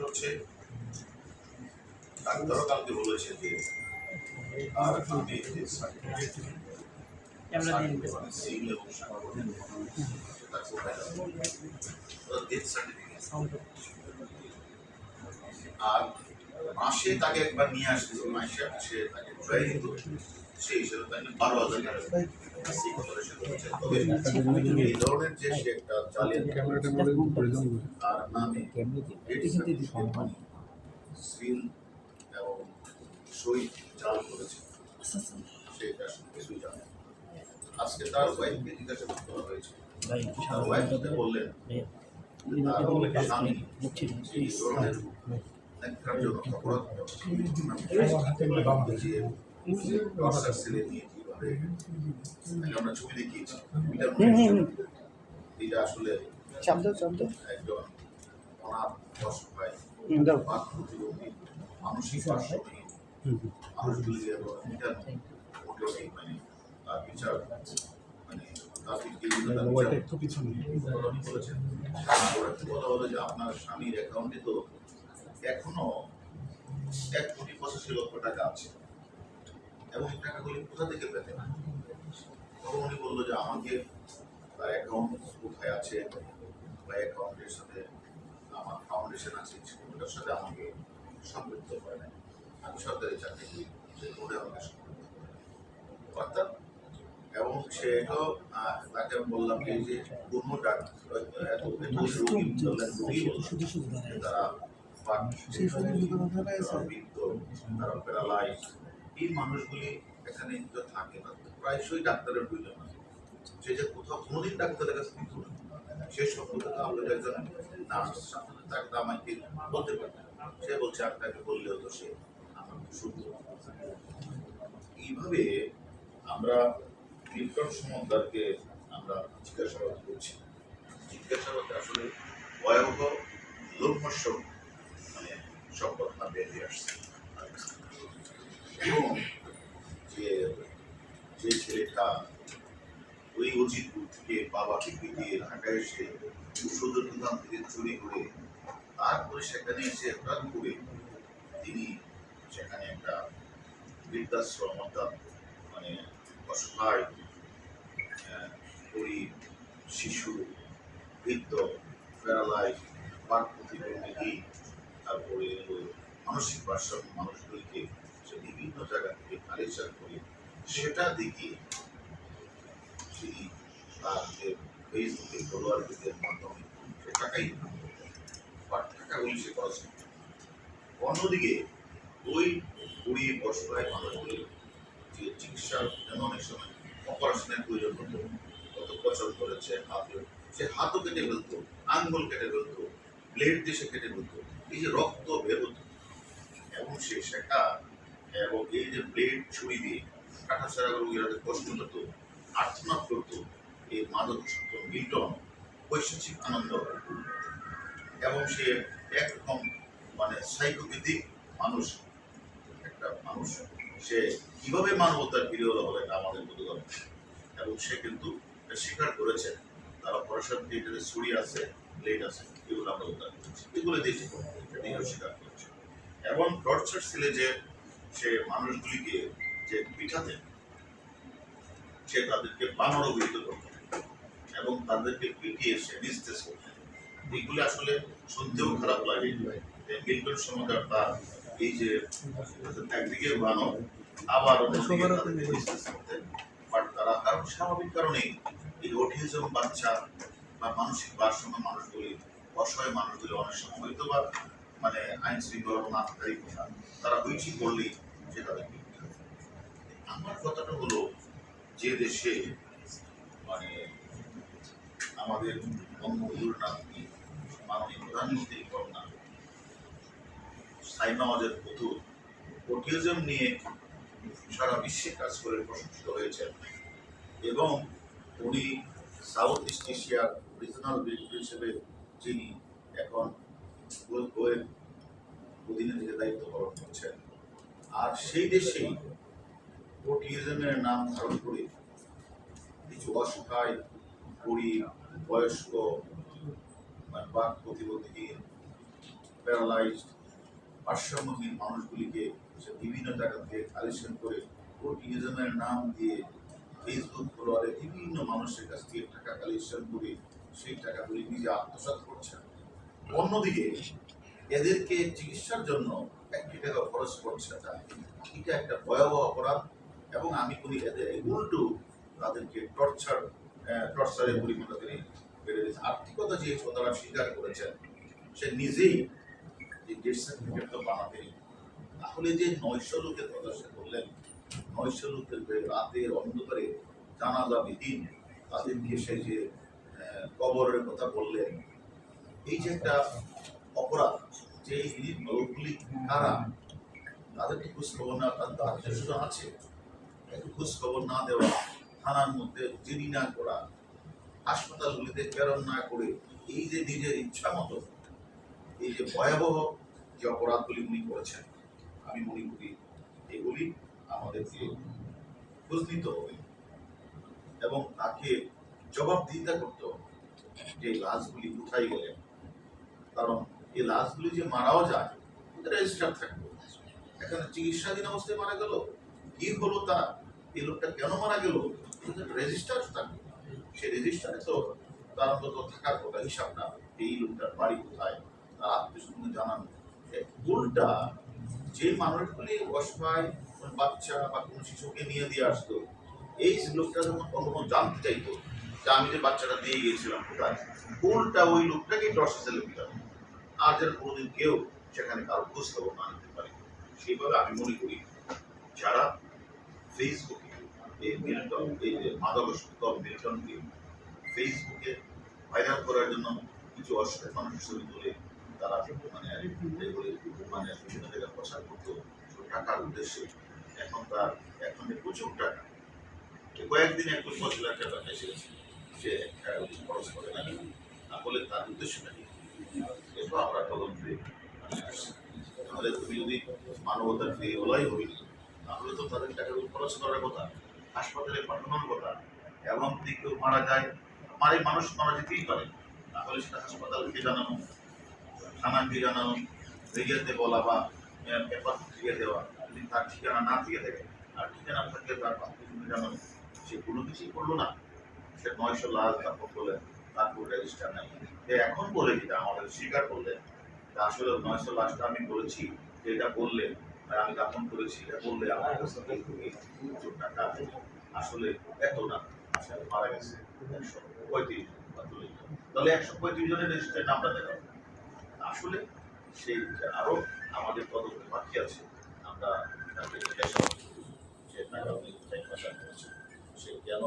হচ্ছে ডাক্তারও কালকে বলেছে যে আর আমি যে সার্টিফিকেট আর মাসে তাকে একবার নিয়ে আসতে মাসে সে তাকে দিত সেই হিসেবে তাকে বারো এই ধরনের যে একটা জালিয়াতি তার নামে সার্টিফিকেট সিল এবং সই জাল করেছে সেটা আজকে তার ওয়াইফকে জিজ্ঞাসা করতে হয়েছে তার ওয়াইফকে বললেন স্বামী এই ধরনের অপরাধ আমরা ছবি দেখিয়েছি এটা আসলে শব্দ শব্দ একজন অনাথ অসহায় দাও প্রতিবন্ধী মানসিক ভারসাম্যহীন মানুষগুলি যেন মোটেও মানে তার বিচার মানে আপনার স্বামীর অ্যাকাউন্টে তো এখনও এক কোটি পঁচাশি লক্ষ টাকা আছে এবং টাকাগুলি কোথা থেকে পেতেন তখন উনি বলল যে আমাকে তার অ্যাকাউন্ট কোথায় আছে বা অ্যাকাউন্টের সাথে আমার ফাউন্ডেশন আছে সাথে আমাকে সম্পৃক্ত করে নাই আমি সরকারি চাকরি করি আমাকে সম্পৃক্ত করে অর্থাৎ এবং সে এটাও তাকে আমি বললাম যে যে কোনো তারা তারা প্যারালাইজ এই মানুষগুলি এখানে থাকে না। প্রায়শই ডাক্তারের প্রয়োজন হয়। সে যে কোথাও কোনোদিন ডাক্তারের কাছে কিন্তু সে সম্পর্কে আমাদের একজন নার্স তাকে আমাকে বলতে পারবে সে বলছে, আপনাকে বললেও তো সে এইভাবে আমরা নিউটন সমদ্দারকে আমরা জিজ্ঞাসাবাদ করছি। জিজ্ঞাসাবাদে আসলে ভয়াবহ লোকমস্য মানে সব ঘটনা বেরিয়ে আসছে। এবং যে যে ছেলেটা ওই অজিতপুর থেকে বাবাকে পিটিয়ে ঢাকায় এসে সদর দোকান থেকে চুরি করে তারপরে সেখানে এসে রাত করে তিনি সেখানে একটা বৃদ্ধাশ্রম অর্থাৎ মানে অসহায় গরিব, শিশু, বৃদ্ধ প্যারালাইজ বাক প্রতিবন্ধী, তারপরে মানসিক ভারসাম্য মানুষগুলিকে সে বিভিন্ন জায়গা থেকে কালেকশন করে, সেটা দেখে ফেসবুকে ফলোয়ারদের মাধ্যমে সে টাকাই বা টাকাগুলি সে খরচ। অন্যদিকে, ওই গরিব অসহায় মানুষগুলি যে চিকিৎসার জন্য অনেক সময় অপারেশনের প্রয়োজন হতো, কত বছর করেছে হাতে সে হাতও কেটে ফেলতো, আঙ্গুল কেটে ফেলতো ব্লেড দিয়ে সে কেটে ফেলতো, এই যে রক্ত বের হতো এবং সে সেটা এবং এই যে ব্লেড ছুরি দিয়ে কাটা ছাড়া রোগীরা যে কষ্ট হতো আর্থনাদ করতো এই মাদক মিল্টন পৈশাচিক আনন্দ। এবং সে একরকম মানে সাইকোপ্যাথিক মানুষ, একটা মানুষ, সে কীভাবে মানবতার হলো হবে এটা আমাদের বোধগম্য এবং সে কিন্তু স্বীকার করেছে, তার অপারেশন থিয়েটারে ছুরি আছে, ব্লেড আছে, এগুলো আমরা উদ্ধার করেছি। এগুলো দিয়েছি স্বীকার করেছে। এবং টর্চার ছেলে যে সে মানুষগুলিকে যে পিঠাতেন সে তাদেরকে বানর অভিহিত করতেন এবং তাদেরকে পিটিয়ে সে নিস্তেজ করতেন। এইগুলো আসলে শুনতেও খারাপ লাগে। যে মিল্টন সমুদ্র তার এই যে একদিকে বানর আবার অন্যদিকে তাদেরকে নিস্তেজ করতেন। বাট তারা কারণ স্বাভাবিক কারণেই এই অটিজম বাচ্চা বা মানসিক ভারসাম্য মানুষগুলি অসহায় মানুষগুলি অনেক সময় হয়তো বা মানে আইন শৃঙ্খলা কথা তারা করলেই সে পিটাতো। আমার কথাটা হলো, যে দেশে মানে আমাদের বঙ্গবন্ধুর নাতনি মাননীয় প্রধানমন্ত্রী কন্যা সাই নওয়াজের পুতুল ওটিজম নিয়ে সারা বিশ্বে কাজ করে প্রশংসিত হয়েছেন এবং উনি সাউথ ইস্ট এশিয়ার রিজনাল হিসেবে যিনি এখন গোয়ের অধীনে থেকে দায়িত্ব পালন করছেন। আর সেই নাম ধারণ করে কিছু অসহায়, গরিব, বয়স্ক মানে বাক প্যারালাইজড ভারসাম্যহীন মানুষগুলিকে সে বিভিন্ন জায়গা থেকে কালেকশন করে ওটিজমের নাম দিয়ে ফেসবুক ফলোয়ারে বিভিন্ন মানুষের কাছ থেকে টাকা কালেকশন করে সেই টাকাগুলি নিজে আত্মসাৎ করছেন। অন্যদিকে, এদেরকে চিকিৎসার জন্য একটি টাকা খরচ করছে না এটা একটা ভয়াবহ অপরাধ এবং আমি বলি, এদের উল্টো তাদেরকে টর্চার টর্চারের পরিমাণটা তিনি বেড়ে দিয়েছে আর্থিকতা যে তারা স্বীকার করেছেন, সে নিজেই যে ডেথ সার্টিফিকেট তো তাহলে যে নয়শো লোকের কথা সে বললেন, নয়শো লোকের যে রাতের অন্ধকারে জানাজা বিহীন তাদেরকে সে যে কবরের কথা বললেন এই যে একটা অপরাধ, যে এই লোকগুলি কারা তাদেরকে খোঁজ খবর না আত্মীয় স্বজন আছে। একটু খোঁজ খবর না দেওয়া, থানার মধ্যে জিডি না করা, হাসপাতালগুলিতে প্রেরণ না করে, এই যে নিজের ইচ্ছা মতো, এই যে ভয়াবহ যে অপরাধগুলি উনি করেছেন, আমি মনে করি এগুলি আমাদেরকে খোঁজ নিতে হবে এবং তাকে জবাবদিহিতা করতে হবে যে লাশগুলি কোথায় গেলেন। কারণ এই লাশগুলি যে মারাও যায়, ওদের রেজিস্টার থাকবে। এখানে চিকিৎসাধীন অবস্থায় মারা গেল, কি হলো তা, এই লোকটা কেন মারা গেল রেজিস্টার থাকবে। সেই রেজিস্টারে তো তার অন্তত থাকার কথা হিসাবটা এই লোকটার বাড়ি কোথায়, তার আত্মীয় জানানো। এ যে মানুষগুলি অসহায় কোনো বাচ্চা বা কোনো শিশুকে নিয়ে দিয়ে আসতো, এই লোকটা যখন কখনো জানতে চাইতো যে আমি যে বাচ্চাটা দিয়ে গিয়েছিলাম কোথায় উল্টা ওই লোকটাকে টর্চে সেলে দিতাম আর যেন কোনোদিন কেউ সেখানে কারও খোঁজ খবর না নিতে পারে। সেইভাবে আমি মনে করি যারা ফেসবুকে এই মিল্টন এই যে মাদকাসক্ত মিল্টনকে ফেসবুকে ভাইরাল করার জন্য কিছু অসহায় মানুষের ছবি তুলে তারা মানে মানে বিভিন্ন জায়গায় প্রচার করতো টাকার উদ্দেশ্যে এখন তার এখন প্রচুর টাকা কয়েকদিনে একটু পাঁচ লাখ টাকা এসেছে সে খরচ করে না। তাহলে তার উদ্দেশ্যটা কি? এতো আমরা তদন্তে তাহলে তুমি যদি মানবতার ফিরে বলাই হবি তাহলে তো তাদের টাকা খরচ করার কথা হাসপাতালে পাঠানোর কথা এবং যদি কেউ মারা যায় মারে মানুষ মারা যেতেই পারে তাহলে সেটা হাসপাতালকে জানানো থানাকে জানানো রেডিওতে বলা বা পেপার থেকে দেওয়া যদি তার ঠিকানা না থেকে থাকে, আর ঠিকানা থাকলে তার আত্মীয় জানানো। সে কোনো কিছুই করল না। সে নয়শো লাখ তারপর বলে তারপর রেজিস্টার নাই এখন বলে যেটা আমাদের স্বীকার করলেন আসলে নয়শো লাখটা আমি বলেছি, যে এটা বললে আমি দাপন করেছি এটা বললে আমার কাছে টাকা। আসলে এত না আসলে মারা গেছে, একশো পঁয়ত্রিশ। তাহলে একশো পঁয়ত্রিশ জনের রেজিস্টার নামটা দেখাবো আসলে সেই যে আরও আমাদের তদন্ত বাকি আছে, আমরা তাকে জিজ্ঞাসা সে সে কেন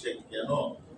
সে কেন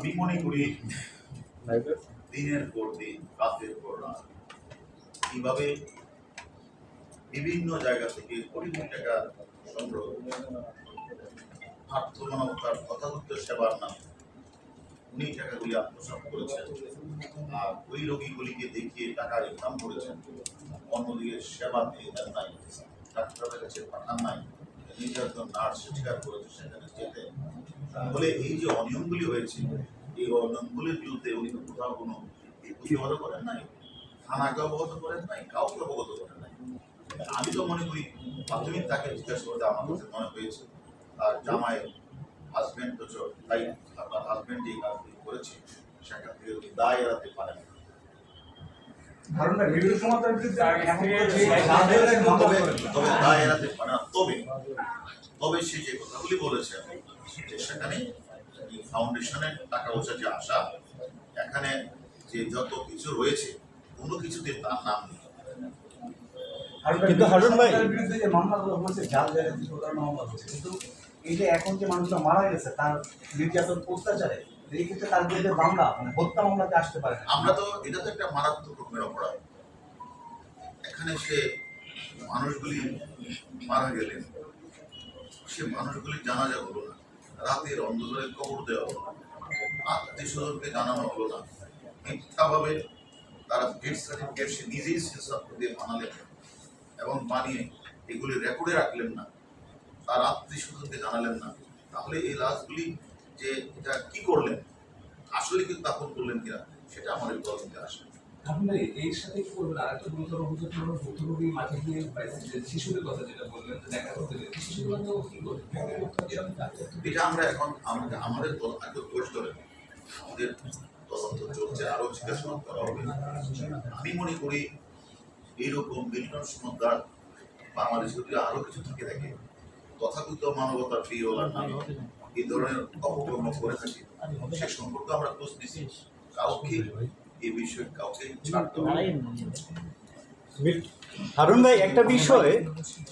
আমি মনে করি দিনের পর দিন রাতের পর রাত কীভাবে বিভিন্ন জায়গা থেকে কোটি কোটি টাকা সংগ্রহ আর্থ মানবতার তথাকথিত সেবার নাম উনি টাকাগুলি আত্মসাৎ করেছেন। আর ওই রোগীগুলিকে দেখিয়ে টাকা ইনকাম করেছেন। অন্যদিকে সেবা দিয়ে দেন নাই ডাক্তারের কাছে পাঠান নাই একজন নার্স স্বীকার করেছে সেখানে যেতে। তাহলে এই যে অনিয়মগুলি হয়েছে এই অনিয়মগুলির বিরুদ্ধে উনি তো কোথাও কোনো করেন নাই থানাকে অবগত করেন নাই কাউকে অবগত করেন নাই। আমি তো মনে করি প্রাথমিক তাকে জিজ্ঞাসা করতে আমার কাছে মনে হয়েছে হাজবেন্ড তো তাই আপনার হাজবেন্ড যে কাজগুলি করেছে সেখান থেকে উনি দায় এড়াতে পারেন তবে তবে সে যে কথাগুলি বলেছে সেখানে ফাউন্ডেশনের টাকা পয়সা যে আসা এখানে যে যত কিছু রয়েছে কোনো কিছুতে তার নাম নেই। কিন্তু হারুন ভাই বিরুদ্ধে যে মামলাগুলো হয়েছে জাল মামলা হচ্ছে কিন্তু এই যে এখন যে মানুষটা মারা গেছে তার নির্যাতন অত্যাচারে এই ক্ষেত্রে তার বিরুদ্ধে মামলা মানে হত্যা মামলাতে আসতে পারে আমরা তো এটা তো একটা মারাত্মক রকমের অপরাধ। এখানে সে মানুষগুলি মারা গেলেন। সে মানুষগুলি জানাজা হলো না। রাতের অন্ধকারে কবর দেওয়া হলো। আত্মীয় স্বজনকে জানানো হলো না। মিথ্যাভাবে তারা ডেথ সার্টিফিকেট সে নিজেই সেসব দিয়ে বানালেন এবং বানিয়ে এগুলি রেকর্ডে রাখলেন না। তার আত্মীয় স্বজনকে জানালেন না। তাহলে এই লাশগুলি যে এটা কি করলেন? আসলে কিন্তু দাফন করলেন কিনা, সেটা আমাদের তদন্তে আসে এর সাথে কি করবেন? আর একটা গুরুতর অভিযোগ হলো ভুক্তভোগী মাঠে গিয়ে শিশুদের কথা যেটা বললেন দেখা করতে গেলে তো কি করবে এটা আমরা এখন আমাদের আগে খোঁজ ধরে আমাদের তদন্ত চলছে আরও জিজ্ঞাসাবাদ করা হবে। আমি মনে করি এইরকম মিল্টন সমদ্দার বাংলাদেশে যদি আরও কিছু থেকে থাকে। তথাকথিত মানবতার প্রিয়লার নামে এই ধরনের অপকর্ম করে থাকে। সে সম্পর্কে আমরা খোঁজ নিচ্ছি। কাউকে এই বিষয়ে কাউকে ছাড়তে হবে হারুন ভাই একটা বিষয়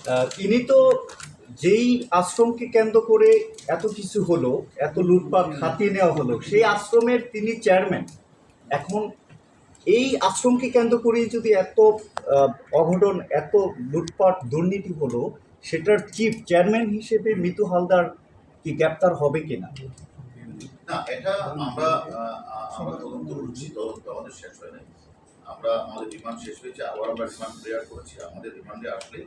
আহ, তিনি তো যেই আশ্রমকে কেন্দ্র করে এত কিছু হলো এত লুটপাট হাতিয়ে নেওয়া হলো সেই আশ্রমের তিনি চেয়ারম্যান এখন এই আশ্রমকে কেন্দ্র করে যদি এত অঘটন এত লুটপাট দুর্নীতি হলো সেটার চিফ চেয়ারম্যান হিসেবে মিতু হালদার কি গ্রেপ্তার হবে কিনা? না, এটা আমরা আমরা তদন্ত করছি, তদন্ত আমাদের শেষ হয় নাই। আমরা, আমাদের রিমান্ড শেষ হয়েছে, আবার আমরা রিমান্ড প্রেয়ার করেছি। আমাদের রিমান্ডে আসলে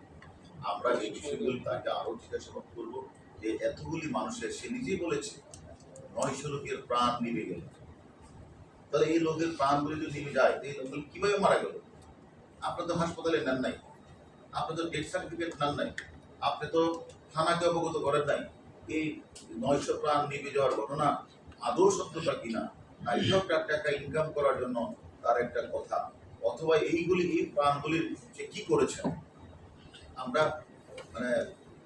আমরা এই বিষয়গুলি তাকে আরও জিজ্ঞাসাবাদ করব যে এতগুলি মানুষের, সে নিজেই বলেছে, নয়শো লোকের প্রাণ নিভে গেল। তাহলে এই লোকের প্রাণগুলি যদি নিভে যায় এই লোকগুলি কীভাবে মারা গেল? আপনি তো হাসপাতালে নেন নাই, আপনি তো ডেথ সার্টিফিকেট নেন নাই, আপনি তো থানাকে অবগত করেন নাই। এই নয়শো প্রাণ নিভে যাওয়ার ঘটনা আদৌ সত্যতা কিনা না? এসব টাকা ইনকাম করার জন্য তার একটা কথা। অথবা এইগুলি, এই প্রাণগুলির সে কি করেছে? আমরা মানে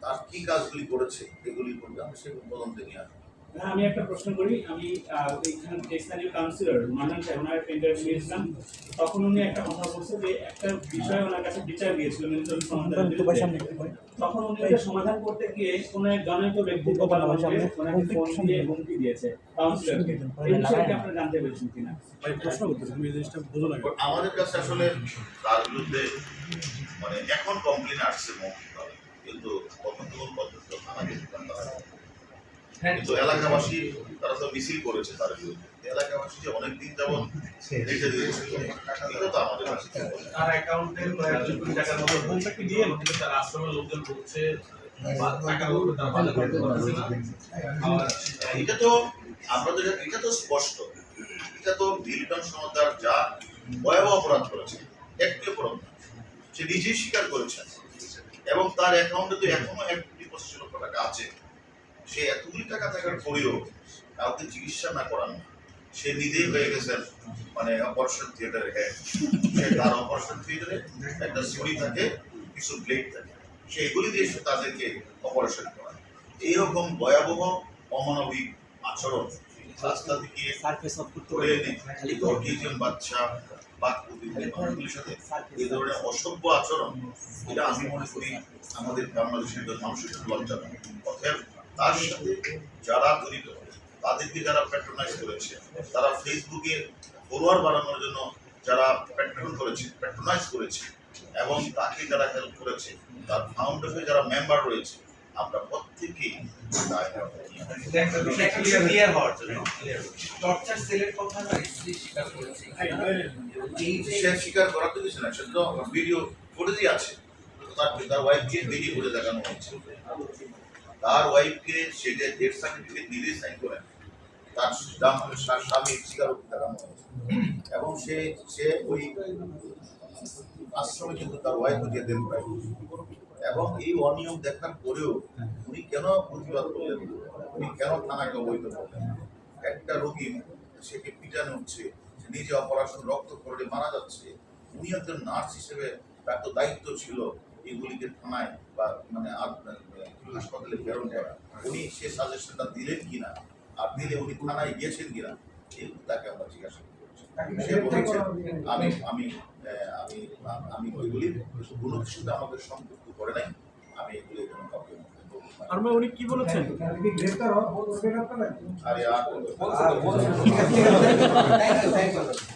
তার কি কাজগুলি করেছে? এগুলি করবে আমরা সেই তদন্তে নিয়ে আসব। হ্যাঁ, আমি একটা প্রশ্ন করি। আমি এখানে স্থানীয় কাউন্সিলর মান্নান সাহেব ওনার একটা ইন্টারভিউ নিয়েছিলাম। তখন উনি একটা কথা বলছে যে একটা বিষয় ওনার কাছে বিচার বিরুদ্ধে। তখন উনি এটা সমাধান করতে গিয়ে কোনো এক জনৈক ব্যক্তি ওনাকে ফোন দিয়ে হুমকি দিয়েছে কাউন্সিলর এই বিষয়টা আপনারা জানতে পেরেছেন কিনা? ভাই প্রশ্ন করতেছি তুমি এই জিনিসটা বোঝো না আমাদের কাছে আসলে তার বিরুদ্ধে মানে এখন কমপ্লেন আসছে মৌখিকভাবে। কিন্তু তখন তখন পর্যন্ত থানা গেছে। কিন্তু এলাকাবাসী তারা তো মিছিল করেছে তার বিরুদ্ধে। এলাকাবাসী যে অনেকদিন যাবৎ রেখে দিয়েছিল এটা তো আমাদের তার অ্যাকাউন্টে কয়েকজন কোটি টাকার মতো হোমটাকে দিয়ে কিন্তু তার আশ্রমের লোকজন বলছে এটা তো আমরা তো এটা- তো স্পষ্ট। এটা তো সমাদার যা ভয়াবহ অপরাধ করেছে একটি অপরাধ। সে নিজেই স্বীকার করেছে। এবং তার অ্যাকাউন্টে তো এখনও এক কোটি পঁচিশ লক্ষ টাকা আছে। সে এতগুলি টাকা থাকার পরেও কাউকে চিকিৎসা না করানো সে নিজেই হয়ে গেছেন মানে অপারেশন থিয়েটারে হ্যাঁ সে তার অপারেশন থিয়েটারে একটা ছড়ি থাকে কিছু ব্লেড থাকে। সেগুলি দিয়ে সে তাদেরকে অপারেশন করায়। এইরকম ভয়াবহ অমানবিক আচরণ রাস্তা থেকে করে এনে খালি অটিজম বাচ্চা এই ধরনের অসভ্য আচরণ এটা আমি মনে করি আমাদের বাংলাদেশের মানুষের সাথে লজ্জা নয়। অতএব তার সাথে যারা জড়িত তাদেরকে যারা প্যাট্রোনাইজ করেছে তারা ফেসবুকে ফলোয়ার বাড়ানোর জন্য যারা প্যাট্রন করেছে প্যাট্রোনাইজ করেছে এবং তাকে যারা হেল্প করেছে তার ফাউন্ডেশনে যারা মেম্বার রয়েছে আমরা প্রত্যেকেই কথা না স্ত্রী স্বীকার করেছে। এই যে সে স্বীকার করার তো কিছু না সে তো ভিডিও ফুটেজই আছে। তার তার ওয়াইফকে ভিডিও করে দেখানো হয়েছে। তার ওয়াইফকে সে যে ডেথ সার্টিফিকেট নিজেই সাইন করেন তার স্বামী স্বীকার দেখানো এবং সে সে ওই আশ্রমে কিন্তু তার ওয়াইফকে দিয়ে দেন প্রায় এবং এই অনিয়ম দেখার পরেও উনি কেন প্রতিবাদ করলেন? উনি কেন থানাকে অবৈধ করলেন? একটা রোগী সেকে পিটানো হচ্ছে, সে নিজে অপারেশন রক্ত করে মারা যাচ্ছে। উনি একজন নার্স হিসেবে তার তো দায়িত্ব ছিল এগুলিকে থানায় বা মানে হাসপাতালে প্রেরণ করা উনি সে সাজেশনটা দিলেন কিনা? আর দিলে উনি থানায় গিয়েছেন কিনা? এই তাকে আমরা জিজ্ঞাসা করছি। সে বলেছে আমি আমি আমি আমি ওইগুলি কোনো কিছুতে আমাকে সম্পৃক্ত করে নাই। আমি এগুলি কোনো কাউকে। আর উনি কি বলেছেন? আরে আর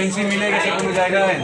ফ্রিকোয়েন্সি মিলে গেছে কোনো জায়গায়?